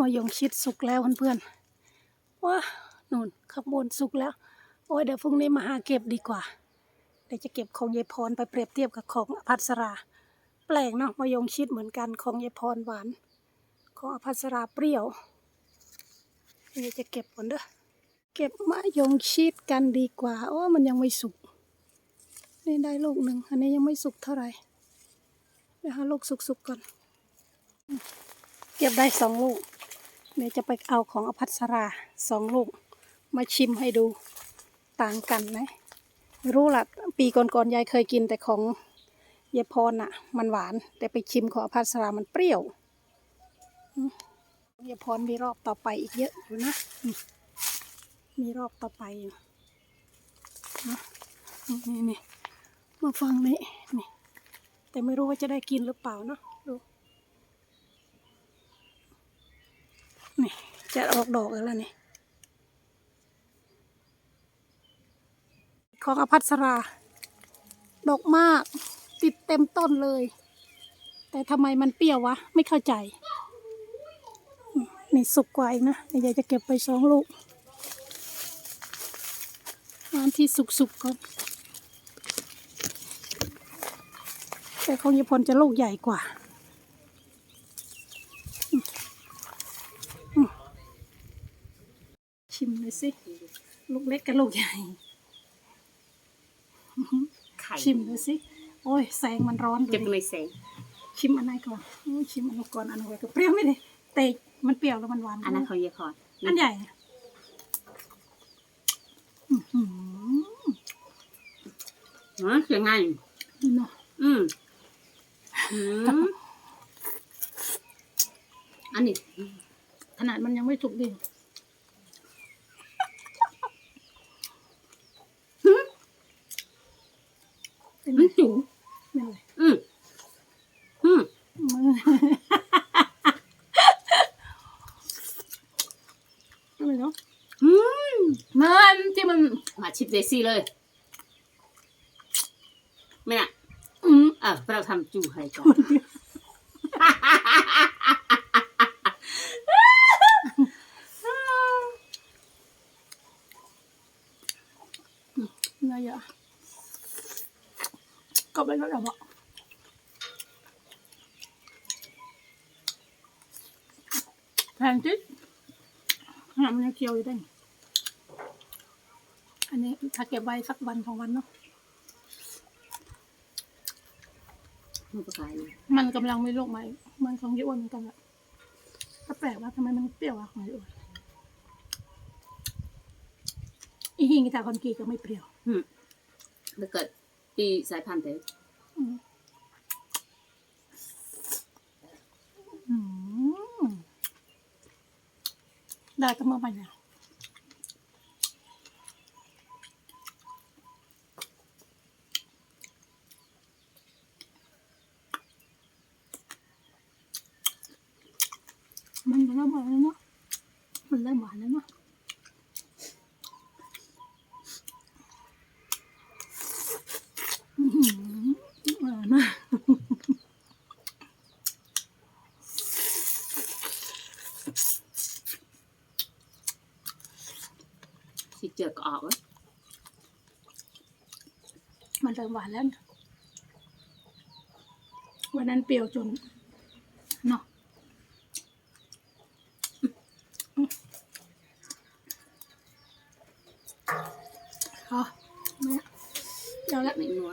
มายงชิดสุกแล้วเพื่อนๆว้านู่นข้างบนสุกแล้ว โอ้ยเดี๋ยวพรุ่งนี้มาหาเก็บดีกว่า เดี๋ยวจะเก็บของยายพรไปเปรียบเทียบกับของอภัสรา แปลกเนาะมายงชิดเหมือนกันของยายพรหวาน ของอภัสราเปรี้ยวนี่จะเก็บก่อนเด้อเก็บมายงชิดกันดีกว่าโอ้มันยังไม่สุกนี่ได้ลูกหนึ่งอันนี้ยังไม่สุกเท่าไหร่เดี๋ยวหาลูกสุกๆก่อน เก็บได้สองลูก เดี๋ยวจะไปเอาของอภัสราสองลูก มาชิมให้ดูต่างกันไหมรู้ละปีก่อนๆยายเคยกินแต่ของยายพรน่ะ มันหวาน แต่ไปชิมของอภัสรามันเปรี้ยวอืมยายพรมีรอบต่อไปอีกเยอะอยู่นะมีรอบต่อไปอยู่นะนี่นี่มาฟังนี่นี่แต่ไม่รู้ว่าจะได้กินหรือเปล่าเนาะดู นี่จะออกดอกแล้วนี่ของอภัสรา ดอกมาก ติดเต็มต้นเลย แต่ทำไมมันเปรี้ยววะ ไม่เข้าใจ นี่สุกกว่าอีกนะเดี๋ยวยายจะเก็บไปสองลูกอันที่สุกๆก่อน แต่ของยายพลจะลูกใหญ่กว่า ชิมเลยสิ ลูกเล็กกับลูกใหญ่ ไข่ชิมดูสิ โอ้ยแสงมันร้อนจะเลไม่ยเสงชิมอันไหนก่อนโอ้ยชิมอันนั้นก่อนอันนั้นไว้ก็เปรี้ยวไม่ได้แต่มันเปรี้ยวแล้วมันหวานอันนั้นเขาเยอะคอร์ดอันใหญ่อะอื้อหือเนาะยังไงนี่เนาะอืมอืมอันนี้ขนาดมันยังไม่สุกดี เป็นไงมันจุ๋เป็นไรอืมอืมมืออะไรเนาะอืมมันที่มันมาชิปเดซี่เลยไม่น่ะอืมเออเราทำจูให้ก่อนอะไรอะ ก็ไปแล้วเดี๋ยวบอกแพงจิ๊ดขนาดมันยังเคี้ยวอยู่ได้นี่อันนี้ถ้าเก็บไว้สักวันสองวันเนาะ มันก็ขายเลยมันกำลังมีโรคใหม่มันของยี่อ้วนเหมือนกันแหละก็แปลกว่าทำไมมันเปรี้ยวอะของยี่อ้วนอีหิงกีตาคอนกรีตก็ไม่เปรี้ยวอืมถ้าเกิด ปีสายพันธุ์เต๋ออืมอืมได้ก็เมื่อไหร่เนี่ยมันเริ่มหวานแล้วเนาะมันเริ่มหวานแล้วเนาะ อื้อหือหวานมาก สิเจือกออกมันเริ่มหวานแล้ว วันนั้นเปรี้ยวจนเนาะอ๋อแม่เดี๋ยวละไม่นัว